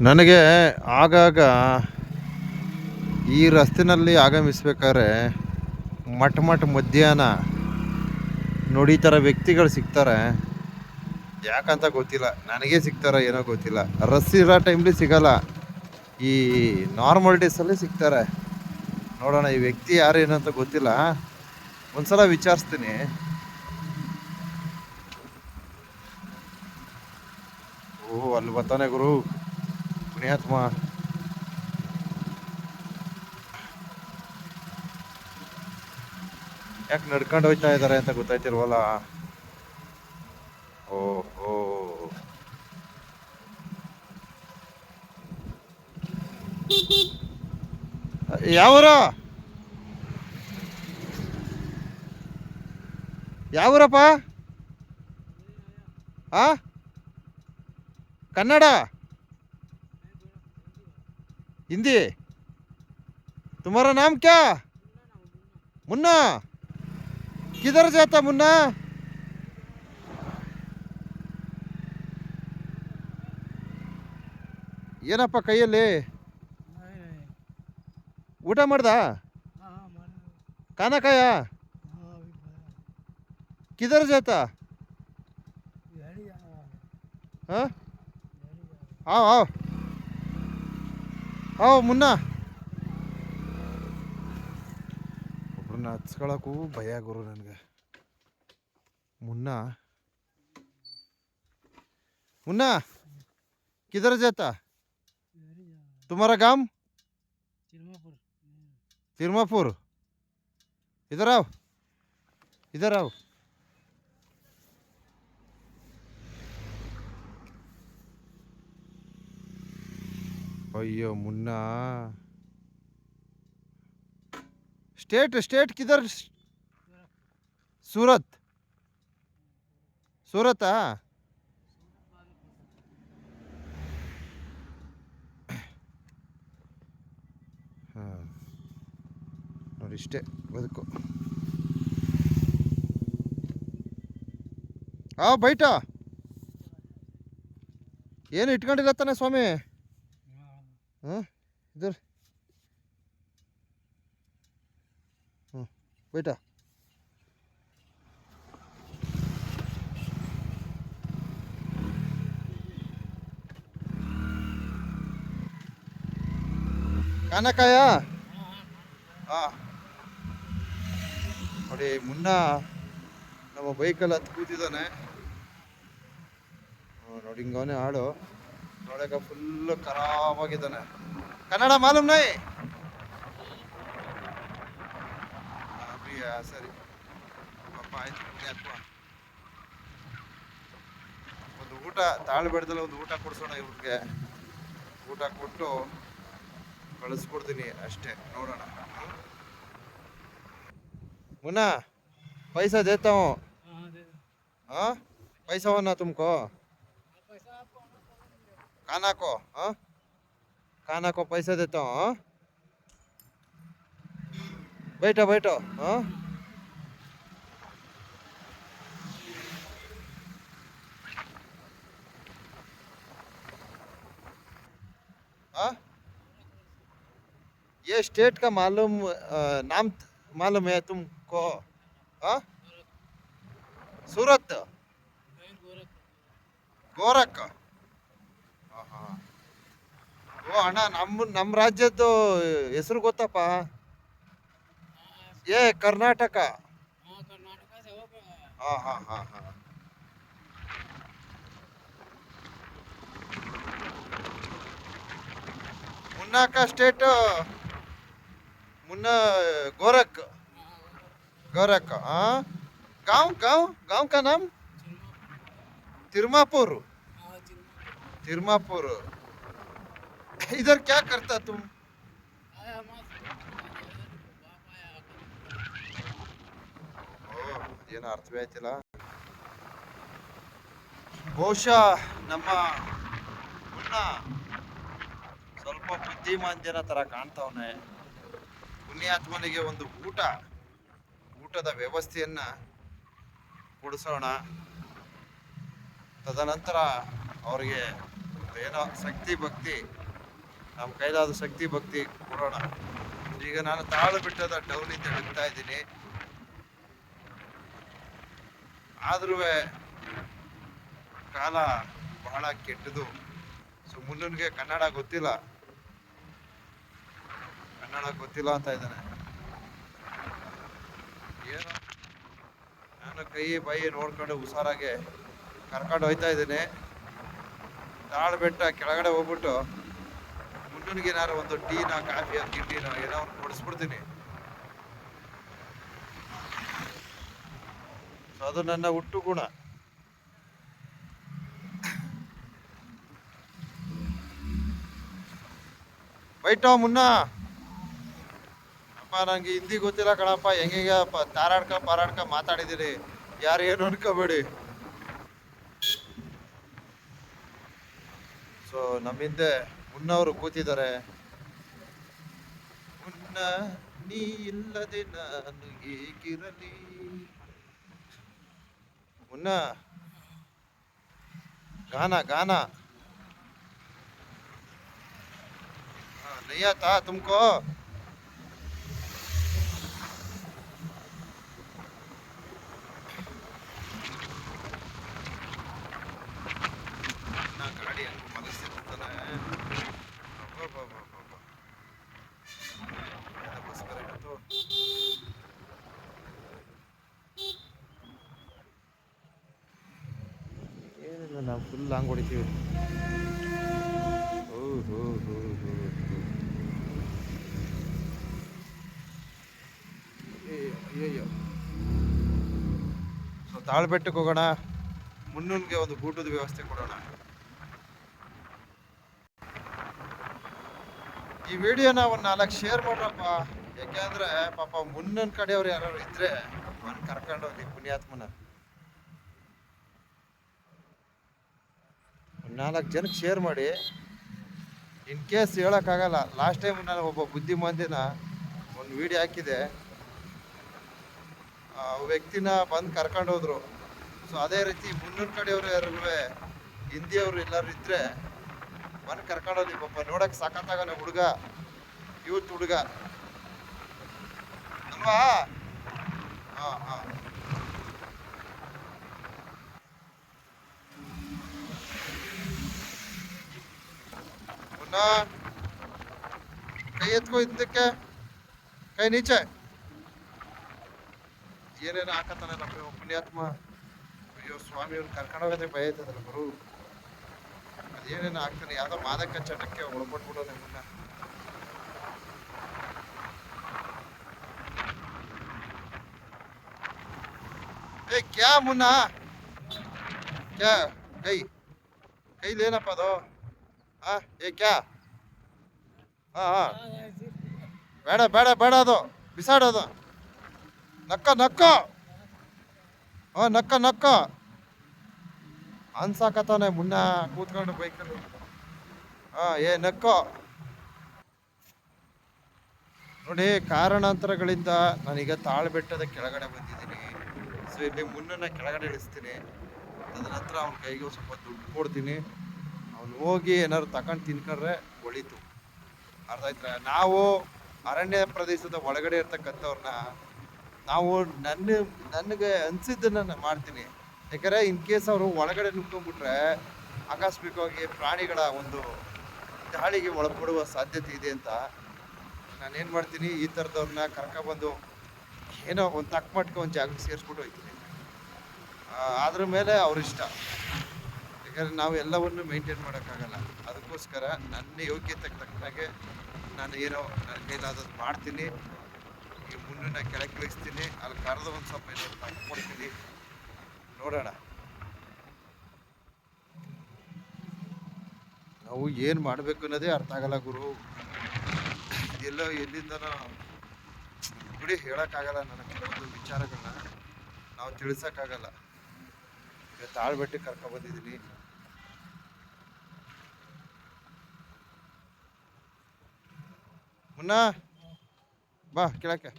ನನಗೆ ಆಗಾಗ ಈ ರಸ್ತೆನಲ್ಲಿ ಆಗಮಿಸ್ಬೇಕಾದ್ರೆ ಮಠ ಮಠ ಮಧ್ಯಾಹ್ನ ನೋಡಿ ವ್ಯಕ್ತಿಗಳು ಸಿಗ್ತಾರೆ. ಯಾಕಂತ ಗೊತ್ತಿಲ್ಲ. ನನಗೆ ಸಿಗ್ತಾರ ಏನೋ ಗೊತ್ತಿಲ್ಲ. ರಸ್ ಇರೋ ಟೈಮ್ಲಿ ಸಿಗಲ್ಲ. ಈ ನಾರ್ಮಲ್ ಡೇಸಲ್ಲಿ ಸಿಗ್ತಾರೆ. ನೋಡೋಣ, ಈ ವ್ಯಕ್ತಿ ಯಾರು ಏನಂತ ಗೊತ್ತಿಲ್ಲ. ಒಂದ್ಸಲ ವಿಚಾರಿಸ್ತೀನಿ. ಓ ಅಲ್ಲಿ ಬರ್ತಾನೆ ಗುರು. ಪುಣ್ಯಾತ್ಮ ಯಾಕೆ ನಡ್ಕೊಂಡು ಹೋಯ್ತಾ ಇದ್ದಾರೆ ಅಂತ ಗೊತ್ತಾಯ್ತಿಲ್ವಲ್ಲ? ಓಹೋ. ಯಾವೂರ? ಯಾವೂರಪ್ಪ? ಆ? ಕನ್ನಡ? हिंदी तुम्हारा नाम क्या मुन्ना किधर जाता मुन्ना ಏನಪ್ಪ ಕೈಯಲ್ಲಿ ಊಟ ಮಾಡ್ದ ಕಾನಕಾಯ ಕಿಧರ್ ಜಾತ ಹಾಂ ಹಾಂ ಹಾಂ ಹಾಂ ಮುನ್ನ ಒಬ್ರನ್ನ ಹಚ್ಕೊಳಕ್ಕೂ ಭಯ ಗುರು ನನಗೆ ಮುನ್ನ ಮುನ್ನ किधर जाता तुम्हारा गांव तिरमापुर इधर आओ इधर आओ ಅಯ್ಯೋ, ಮುನ್ನ. ಸ್ಟೇಟ್ ಸ್ಟೇಟ್ ಕಿದರ್ ಸೂರತ್. ಸೂರತ್ತಾ ಹಾಂ. ನೋಡಿ ಇಷ್ಟೇ, ಬದುಕು. ಆ, ಬೈಟ. ಏನು ಇಟ್ಕೊಂಡಿಲ್ಲ ತಾನೆ ಸ್ವಾಮಿ? ಹಾಂ ಇದ್ರ. ಹ್ಞೂ ಬೈಟ ಕಾನಕಾಯ ನೋಡಿ ಮುನ್ನ ನಮ್ಮ ಬೈಕಲ್ಲಿ ಹತ್ತು ಕೂತಿದ್ದಾನೆ. ನೋಡಿ ಹಿಂಗವನೇ ಹಾಡು. ನೋಡಕ ಫುಲ್ ಖರಾಬಾಗಿದ್ದಾನೆ ಕನ್ನಡ ಮಾಲೂಮ್ ನಾಯಿ. ಸರಿ. ಆಯ್ತು ಒಂದು ಊಟ ತಾಳ್ಬೇಡ್ದಲ್ಲ ಒಂದು ಊಟ ಕೊಡ್ಸೋಣ ಇವ್ರಿಗೆ. ಊಟ ಕೊಟ್ಟು ಕಳಿಸ್ಕೊಡ್ತೀನಿ ಅಷ್ಟೇ ನೋಡೋಣ. ಮುನ್ನ ಪೈಸಾ ದೇತಾವು ಹಾಂ ಪೈಸಾ ತುಮಕೋ खाना को हाँ? खाना को पैसा देता हूँ हाँ? बैठो बैठो हाँ? हाँ? ये स्टेट का मालूम नाम मालूम है तुमको हाँ? सूरत? गोरख गोरख। ಓ ಅಣ್ಣ ನಮ್ಮ ನಮ್ಮ ರಾಜ್ಯದ್ದು ಹೆಸರು ಗೊತ್ತಪ್ಪ ಏ ಕರ್ನಾಟಕ ಹಾ ಹಾ ಹಾ ಹಾ मुन्ना का स्टेट मुन्ना गोरख गोरख हाँ गांव गांव गांव का नाम तिरमापुर तिरमापुर इधर क्या करता तुम ಓ ಏನೋ ಅರ್ಥವೇ ಆಯ್ತಿಲ್ಲ ಬಹುಶಃ ನಮ್ಮ ಮುನ್ನ ಸ್ವಲ್ಪ ಬುದ್ಧಿಮಾಂದ್ಯನ ಥರ ಕಾಣ್ತಾವನೆ ಪುಣ್ಯಾತ್ಮನಿಗೆ ಒಂದು ಊಟ ಊಟದ ವ್ಯವಸ್ಥೆಯನ್ನ ಕೊಡಿಸೋಣ ತದನಂತರ ಅವರಿಗೆ ಏನೋ ಶಕ್ತಿ ಭಕ್ತಿ ನಮ್ಮ ಕೈಲಾದ ಶಕ್ತಿ, ಭಕ್ತಿ ಕೊಡೋಣ. ಈಗ ನಾನು ತಾಳು ಬಿಟ್ಟದ ಡೌನಿಂದ ಹೇಳ್ತಾ ಇದ್ದೀನಿ. ಆದ್ರೂ ಕಾಲ ಬಹಳ ಕೆಟ್ಟದು. ಸೊ ಮುನ್ನನ್ಗೆ ಕನ್ನಡ ಗೊತ್ತಿಲ್ಲ. ಕನ್ನಡ ಗೊತ್ತಿಲ್ಲ ಅಂತ ಇದ್ದಾನೆ. ಏನು ನಾನು ಕೈ ಬೈ ನೋಡ್ಕೊಂಡು ಹುಷಾರಾಗಿ ಕರ್ಕೊಂಡು ಹೋಯ್ತಾ ಇದ್ದೀನಿ. ತಾಳು ಬೆಟ್ಟ ಕೆಳಗಡೆ ಹೋಗ್ಬಿಟ್ಟು ಮುನ್ನೂನ್ಗೆ ಏನಾರು ಒಂದು ಟೀನ ಕಾಫಿ ತಿಂಡಿನ ಏನೋ ಒಂದು ಕೊಡಿಸ್ಬಿಡ್ತೀನಿ. ಅದು ನನ್ನ ಹುಟ್ಟು ಗುಣ. ಬೈಟೋ ಮುನ್ನ. ಅಪ್ಪ, ನಂಗೆ ಹಿಂದಿ ಗೊತ್ತಿಲ್ಲ ಕಣಪ್ಪ ಹೆಂಗೆ ತಾರಾಡ್ಕ, ಪಾರಾಡ್ಕ ಮಾತಾಡಿದಿರಿ? ಯಾರು ಏನು ಅನ್ಕೋಬೇಡಿ. ಸೊ ನಮ್ಮ ಹಿಂದೆ ಮುನ್ನವರು ಕೂತಿದ್ದಾರೆ. ಮುನ್ನ ನೀ ಇಲ್ಲದೆ ನಾನು ಏಕಿರಲಿ ಮುನ್ನ. ಗಾನ ಗಾನ. ನಯ್ಯಾತಾ ತುಮಕೋ ನಾವು ಫುಲ್ ಲಾಂಗ್ ಹೊಡಿತೀವಿ. ಓ ಹೋ ಹೋ ಹೋ ಹೋ. ಏ, ಅಯ್ಯಯ್ಯೋ ಸೊ ತಾಳ್ಬೆಟ್ಟಕ್ಕೆ ಹೋಗೋಣ. ಮುನ್ನೂನ್ಗೆ ಒಂದು ಊಟದ ವ್ಯವಸ್ಥೆ ಕೊಡೋಣ. ಈ ವಿಡಿಯೋನ ಒಂದು ನಾಲ್ಕು ಶೇರ್ ಮಾಡ್ರಪ್ಪ ಯಾಕೆಂದ್ರೆ ಪಾಪ ಮುನ್ನನ್ ಕಡೆಯವ್ರು ಯಾರು ಇದ್ರೆ ಕರ್ಕೊಂಡು ಹೋಗಿ ಪುಣ್ಯಾತ್ಮನ. ನಾಲ್ಕು ಜನಕ್ಕೆ ಶೇರ್ ಮಾಡಿ. ಇನ್ ಕೇಸ್ ಹೇಳೋಕ್ಕಾಗಲ್ಲ ಲಾಸ್ಟ್ ಟೈಮ್ ನಾನು ಒಬ್ಬ ಬುದ್ಧಿಮಾಂದ್ಯನ ಒಂದು ವಿಡಿಯೋ ಹಾಕಿದೆ. ಆ ವ್ಯಕ್ತಿನ ಬಂದು ಕರ್ಕೊಂಡು ಹೋದ್ರು. ಸೊ ಅದೇ ರೀತಿ ಮುನ್ನೂರು ಕಡೆಯವರು ಯಾರು ಹಿಂದಿಯವರು ಎಲ್ಲರೂ ಇದ್ದರೆ ಬಂದು ಕರ್ಕೊಂಡು ಹೋಗಿ ಪಾಪ ನೋಡಕ್ ಸಾಕತ್ತಾಗಲ್ಲ ಹುಡುಗ. ಯೂತ್ ಹುಡುಗ. ಅಲ್ವಾ? ಹಾಂ, ಹಾ. ಮುನ್ನ ಕೈ ಎತ್ಕೋ ಇದ್ದಕ್ಕೆ ಕೈ ನೀಚೆ ಏನೇನು ಹಾಕತ್ತಾನೆ ನಮ್ಮ ಪುಣ್ಯಾತ್ಮ ಅಯ್ಯೋ ಸ್ವಾಮಿ ಅವ್ನು ಕರ್ಕೊಂಡು ಹೋಗೋದೇ ಭಯ ಆಯ್ತದಲ್ಲ ಹಾಕ್ತಾನೆ ಅದೇನೇನು ಆಗ್ತಾನೆ ಯಾವ್ದೋ ಮಾದಕ ಚಟಕ್ಕೆ ಒಳಪಟ್ಬಿಡೋ ನಿಮ್ಮನ್ನ ಏ ಕ್ಯಾ ಮುನ್ನ ಕ್ಯಾ ಕೈ ಕೈಲೇನಪ್ಪ ಅದು ಆ, ಏ, ಕ್ಯಾ? ಹಾ ಹಾ ಬೇಡ ಬೇಡ ಬೇಡ ಅದು. ಬಿಸಾಡೋದು. ನಕ್ಕ ನಕ್ಕ. ಹಾ ನಕ್ಕ ನಕ್ಕ. ಅನ್ಸಾಕತ್ತಾನೆ ಮುನ್ನ ಕೂತ್ಕೊಂಡು ಬೈಕಲ್ಲಿ. ಹಾ ಏ, ನಕ್ಕೋ. ನೋಡಿ, ಕಾರಣಾಂತರಗಳಿಂದ ನಾನೀಗ ತಾಳ್ಬೆಟ್ಟದ ಕೆಳಗಡೆ ಬಂದಿದ್ದೀನಿ. ಸೊ ಇಲ್ಲಿ ಮುನ್ನ ಕೆಳಗಡೆ ಇಳಿಸ್ತೀನಿ. ತದನಂತರ ಅವನ ಕೈಗೆ ಸ್ವಲ್ಪ ದುಡ್ಡು ಕೊಡ್ತೀನಿ. ಅವ್ನು ಹೋಗಿ ಏನಾದ್ರು ತಗೊಂಡು ತಿನ್ಕೊಂಡ್ರೆ ಒಳಿತು. ಅರ್ಥ ಆಯ್ತಾ ನಾವು ಅರಣ್ಯ ಪ್ರದೇಶದ ಒಳಗಡೆ ಇರ್ತಕ್ಕಂಥವ್ರನ್ನ ನಾವು ನನ್ನ, ನನಗೆ ಅನ್ಸಿದ್ದನ್ನ ನಾನು ಮಾಡ್ತೀನಿ. ಯಾಕಂದರೆ ಇನ್ ಕೇಸ್ ಅವರು ಒಳಗಡೆ ನುಗ್ಕೊಂಡ್ಬಿಟ್ರೆ ಆಕಸ್ಮಿಕವಾಗಿ ಪ್ರಾಣಿಗಳ ಒಂದು ದಾಳಿಗೆ ಒಳಪಡುವ ಸಾಧ್ಯತೆ ಇದೆ ಅಂತ ನಾನೇನು ಮಾಡ್ತೀನಿ? ಈ ಥರದವ್ರನ್ನ ಕರ್ಕೊಬಂದು ಏನೋ ಒಂದು ತಕ್ಕ ಮಟ್ಟಿಗೆ ಒಂದು ಜಾಗಕ್ಕೆ ಸೇರಿಸ್ಬಿಟ್ಟು ಹೋಗ್ತೀನಿ. ಅದ್ರ ಮೇಲೆ ಅವ್ರ ಇಷ್ಟ. ಯಾಕಂದ್ರೆ ನಾವು ಎಲ್ಲವನ್ನು ಮೇಂಟೈನ್ ಮಾಡೋಕ್ಕಾಗಲ್ಲ. ಅದಕ್ಕೋಸ್ಕರ ನನ್ನ ಯೋಗ್ಯತೆಗೆ ತಕ್ಕನಾಗೆ ನಾನು ಏನೋ ನನ್ನ ಕೈಲಾದದ್ದು ಮಾಡ್ತೀನಿ. ಈ ಮುನ್ನನ್ನ ಕೆಳಗೆ ಇಳಿಸ್ತೀನಿ. ಅಲ್ಲಿ ಕರೆದು ಒಂದು ಸ್ವಲ್ಪ ಏನೋ ಕೊಡ್ತೀನಿ. ನೋಡೋಣ. ನಾವು ಏನು ಮಾಡಬೇಕು ಅನ್ನೋದೇ ಅರ್ಥ ಆಗಲ್ಲ ಗುರು. ಇದೆಲ್ಲ ಎಲ್ಲಿಂದನೋ ಗುಡಿ ಹೇಳೋಕ್ಕಾಗಲ್ಲ ನನ್ನ ಕೆಲವೊಂದು ವಿಚಾರಗಳನ್ನ ನಾವು ತಿಳಿಸೋಕ್ಕಾಗಲ್ಲ. ತಾಳ್ಬೆಟ್ಟಿಗೆ ಕರ್ಕೊಬಂದಿದ್ದೀನಿ ಮುನ್ನ ಬಾ ಕೆಳಕ್ಕೆ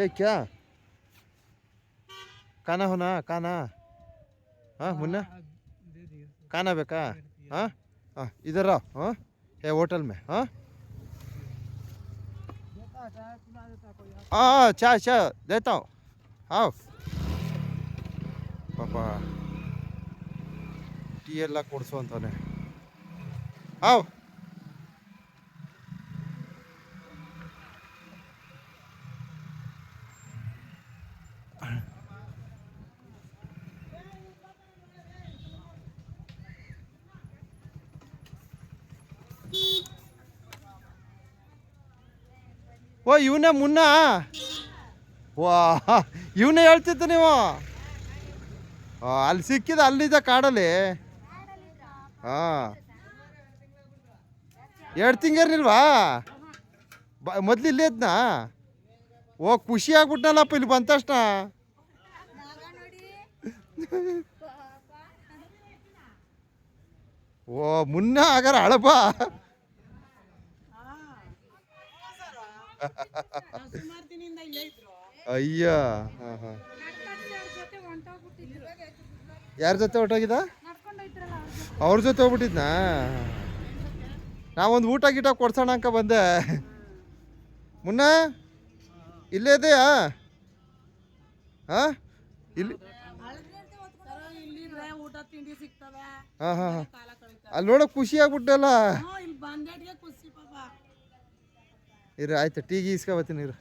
ಏ, ಕ್ಯಾ? ಕಾನ ಹೋನ ಕಾನ? ಹಾಂ ಮುನ್ನ ಕಾನ ಬೇಕಾ? ಹಾಂ? ಹಾಂ, ಇದರ, ಹಾಂ? ಏ, ಹೋಟೆಲ್ ಮೇ, ಹಾಂ? ಹಾಂ ಚಾ ಚಾ ದೇತಾವ್ ಹಾವ್. ಪಾಪ, ಟೀ ಎಲ್ಲ ಕೊಡ್ಸು ಅಂತಾನೆ. ಆವ್ ಓ ಇವನೇ ಮುನ್ನ? ವಾ ಇವನೇ ಹೇಳ್ತಿತ್ತು ನೀವು? ಅಲ್ಲಿ ಸಿಕ್ಕಿದ ಅಲ್ಲಿದ್ದ ಕಾಡಲ್ಲಿ? ಹಾಂ. ಎರಡು ತಿಂಗಾರಿಲ್ವಾ ಬ ಮೊದ್ಲು ಇಲ್ಲೇ ಇದ್ನಾ? ಓ ಖುಷಿ ಆಗ್ಬಿಟ್ನಲ್ಲಪ್ಪ ಇಲ್ಲಿ ಬಂದ ತಕ್ಷಣ. ಓ ಮುನ್ನ ಆಗಾರ ಇದ್ರು ಅಯ್ಯ ಹಾಂ ಹಾಂ. ಯಾರ ಜೊತೆ ಹೊಟ್ಟೋಗಿದ್ದ ಅವ್ರ ಜೊತೆ ಹೋಗ್ಬಿಟ್ಟಿದ್ನಾ? ನಾವೊಂದು ಊಟ ಗೀಟ ಕೊಡ್ಸೋಣ ಅಂಕ ಬಂದೆ. ಮುನ್ನ, ಇಲ್ಲೇ ಇದೆಯಾ? ಹಾಂ? ಇಲ್ಲಿ ಹಾಂ ಹಾಂ ಹಾಂ. ಅಲ್ಲಿ ನೋಡೋಕೆ ಖುಷಿ ಆಗ್ಬಿಟ್ಟಲ್ಲ ಇರ, ಆಯ್ತು ಟೀಗಿ ಇಸ್ಕೊಬತ್ತೀನಿ ಇರು.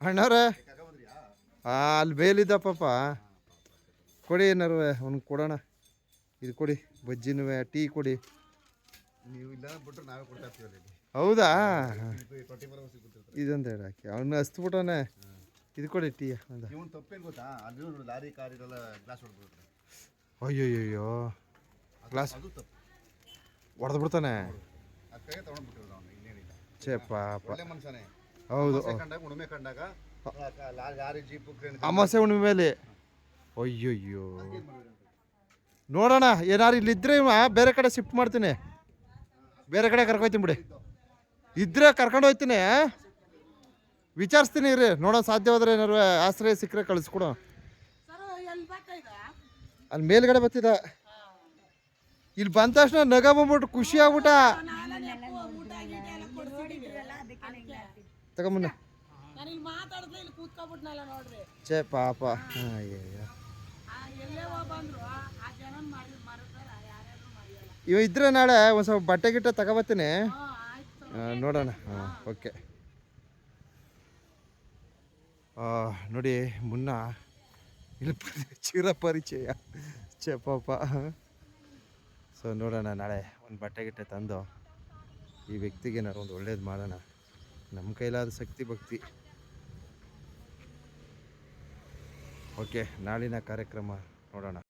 ಅಣ್ಣವ್ರೆ? ಅಲ್ಲಿ ಬೇಲಿದ್ದ ಪಾಪ. ಕೊಡಿ ಏನಾರು ಅವ್ನು ಕೊಡೋಣ. ಇದು ಕೊಡಿ ಬಜ್ಜಿನೂ ಟೀ ಕೊಡಿ. ನೀವು ಇಲ್ಲ ಬಿಟ್ರೆ ನಾವೇ ಕೊಡ್ತಾ ಇರ್ತೀವಿ ಹೌದಾ? ಇದೊಂದು ಹೇಳಿ ಹಾಕಿ. ಅವ್ನು ಹಸ್ತ್ಬಿಟ್ಟವನೆ ಇದು ಕೊಡಿ ಟೀ ಒಂದು. ಇವನ್ ತಪ್ಪೇನು ಗೊತ್ತಾ? ಅಲ್ಲಿ ಲಾರಿ ಗ್ಲಾಸ್ ಹೊಡೆದ್ಬಿಡ್ತಾರೆ ಅಯ್ಯೋ ಗ್ಲಾಸ್ ಅದು ತಪ್ಪು. ಹೊಡೆದು ಬಿಡ್ತಾನೆ ಅದಕ್ಕಾಗಿ ತೊಗೊಂಡ್ಬಿಟ್ಟಿರೋದು ಅವನು ಇನ್ನೇನಿಲ್ಲ. ಛೇ ಪಾಪ. ಹೌದು. ಕಂಡಾಗ ಉಳುಮೆ ಕಂಡಾಗ ಅಮಾಸೆ ಹುಣ್ಣಿಮೆ ಮೇಲೆ? ಅಯ್ಯಯ್ಯೋ. ನೋಡೋಣ, ಏನಾರು ಇಲ್ಲಿದ್ರೆ ಇವ ಬೇರೆ ಕಡೆ ಶಿಫ್ಟ್ ಮಾಡ್ತೀನಿ. ಬೇರೆ ಕಡೆ ಕರ್ಕೊಯ್ತೀನಿ ಬಿಡಿ. ಇದ್ರೆ ಕರ್ಕೊಂಡು ಹೋಗ್ತೀನಿ ವಿಚಾರಿಸ್ತೀನಿ ರೀ ನೋಡೋ ಸಾಧ್ಯವಾದ್ರೆ ಏನಾರು ಆಶ್ರಯ ಸಿಕ್ಕರೆ ಕಳಿಸ್ಕೊಡು ಅಲ್ಲಿ ಮೇಲ್ಗಡೆ ಬತ್ತಿದ ಇಲ್ಲಿ ಬಂದ ತಕ್ಷಣ ನಗ ಬಂದ್ಬಿಟ್ಟು ಖುಷಿ ಆಗ್ಬಿಟ್ಟ. ತಗೊಂಬ ಮಾತಾಡಿದ್ರೆ ಇಲ್ಲಿ ಕೂತ್ಕೊಬಿಟ್ನಲ್ಲ ನೋಡ್ರಿ. ಛೇ ಪಾಪ. ಹಾಂ. ಅಯ್ಯಯ್ಯೋ ಎಲ್ಲೇ ಹೋಗ್ ಬಂದ್ರು ಆ ಜನ ಮಾಡಿ ಮರತಾರ ಯಾರ್ಯಾರು ಮರೆಯಲ್ಲ. ಇವ ಇದ್ರೆ ನಾಳೆ ಒಂದು ಸ್ವಲ್ಪ ಬಟ್ಟೆ ಗಿಟ್ಟೆ ತಗೋಬತ್ತೀನಿ. ಹ್ಞೂ ಆಯ್ತು ನೋಡೋಣ. ಹಾಂ ಓಕೆ. ನೋಡಿ ಮುನ್ನ ಇಲ್ಲಿ ಚಿರ ಪರಿಚಯ. ಛೇ ಪಾಪ. ಸೊ ನೋಡೋಣ ನಾಳೆ ಒಂದು ಬಟ್ಟೆ ಗಿಟ್ಟೆ ತಂದು ಈ ವ್ಯಕ್ತಿಗೆ ಏನಾರು ಒಂದು ಒಳ್ಳೇದು ಮಾಡೋಣ. ನಮ್ಮ ಕೈಲಾದ ಶಕ್ತಿ ಭಕ್ತಿ. ಓಕೆ ನಾಳಿನ ಕಾರ್ಯಕ್ರಮ ನೋಡೋಣ.